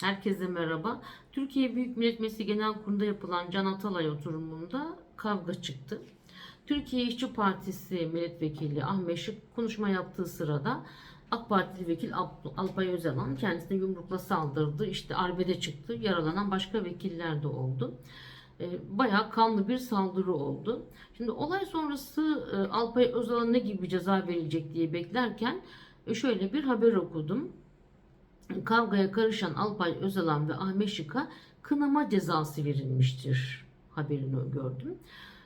Herkese merhaba. Türkiye Büyük Millet Meclisi Genel Kurulu'nda yapılan Can Atalay oturumunda kavga çıktı. Türkiye İşçi Partisi Milletvekili Ahmet Şık konuşma yaptığı sırada AK Partili vekil Alpay Özalan kendisine yumrukla saldırdı. İşte arbede çıktı. Yaralanan başka vekiller de oldu. E, Bayağı kanlı bir saldırı oldu. Şimdi olay sonrası e, Alpay Özalan'a ne gibi ceza verilecek diye beklerken e, şöyle bir haber okudum kavgaya karışan Alpay Özalan ve Ahmet Şık'a kınama cezası verilmiştir haberini gördüm.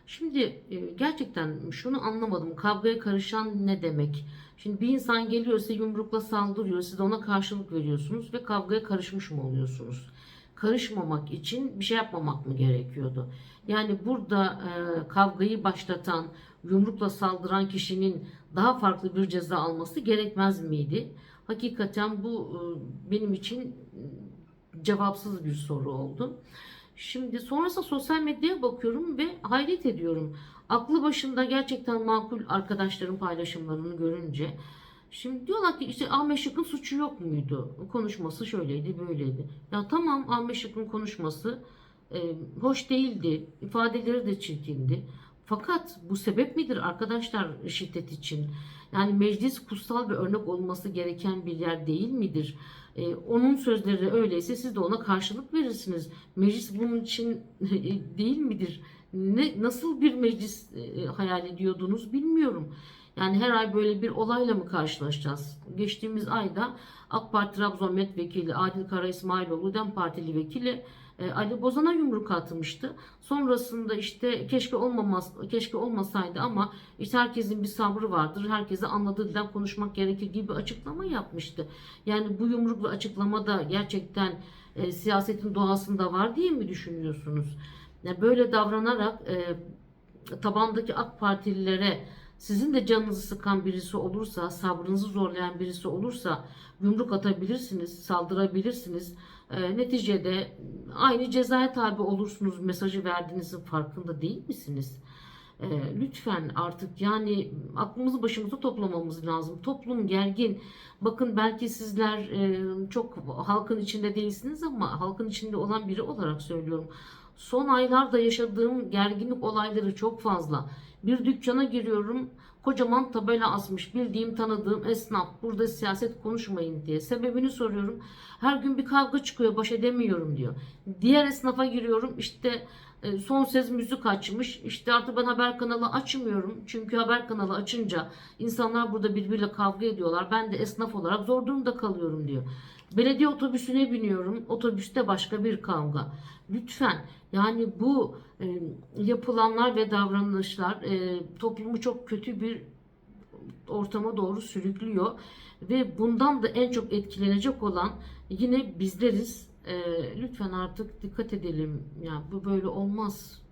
Şimdi e, gerçekten şunu anlamadım. Kavgaya karışan ne demek? Şimdi bir insan geliyor size yumrukla saldırıyor. Siz ona karşılık veriyorsunuz ve kavgaya karışmış mı oluyorsunuz? Karışmamak için bir şey yapmamak mı gerekiyordu? Yani burada e, kavgayı başlatan, yumrukla saldıran kişinin daha farklı bir ceza alması gerekmez miydi? Hakikaten bu e, benim için e, cevapsız bir soru oldu. Şimdi sonrasında sosyal medyaya bakıyorum ve hayret ediyorum. Aklı başında gerçekten makul arkadaşların paylaşımlarını görünce. Şimdi diyorlar ki işte Ahmet Şık'ın suçu yok muydu? Konuşması şöyleydi böyleydi. Ya tamam Ahmet Şık'ın konuşması e, hoş değildi. ifadeleri de çirkindi. Fakat bu sebep midir arkadaşlar şiddet için? Yani meclis kutsal bir örnek olması gereken bir yer değil midir? Ee, onun sözleri öyleyse siz de ona karşılık verirsiniz. Meclis bunun için değil midir? Ne nasıl bir meclis e, hayal ediyordunuz bilmiyorum. Yani her ay böyle bir olayla mı karşılaşacağız? Geçtiğimiz ayda AK Parti Trabzon Milletvekili Adil Kara İsmailoğlu DEM Partili vekili e, Ali Bozan'a yumruk atmıştı. Sonrasında işte keşke olmamas keşke olmasaydı ama işte herkesin bir sabrı vardır. Herkese anladığı dilden konuşmak gerekir gibi açıklama yapmıştı. Yani bu yumruklu açıklamada gerçekten e, siyasetin doğasında var diye mi düşünüyorsunuz? Yani böyle davranarak e, tabandaki AK Partililere sizin de canınızı sıkan birisi olursa, sabrınızı zorlayan birisi olursa yumruk atabilirsiniz, saldırabilirsiniz. E, neticede aynı cezaya tabi olursunuz mesajı verdiğinizin farkında değil misiniz? E, lütfen artık yani aklımızı başımıza toplamamız lazım. Toplum gergin. Bakın belki sizler e, çok halkın içinde değilsiniz ama halkın içinde olan biri olarak söylüyorum. Son aylarda yaşadığım gerginlik olayları çok fazla. Bir dükkana giriyorum. Kocaman tabela asmış. Bildiğim, tanıdığım esnaf. Burada siyaset konuşmayın diye. Sebebini soruyorum. Her gün bir kavga çıkıyor. Baş edemiyorum diyor. Diğer esnafa giriyorum. İşte son ses müzik açmış. İşte artık ben haber kanalı açmıyorum. Çünkü haber kanalı açınca insanlar burada birbiriyle kavga ediyorlar. Ben de esnaf olarak zor durumda kalıyorum diyor. Belediye otobüsüne biniyorum. Otobüste başka bir kavga. Lütfen yani bu e, yapılanlar ve davranışlar e, toplumu çok kötü bir ortama doğru sürüklüyor ve bundan da en çok etkilenecek olan yine bizleriz. E, lütfen artık dikkat edelim. Ya bu böyle olmaz.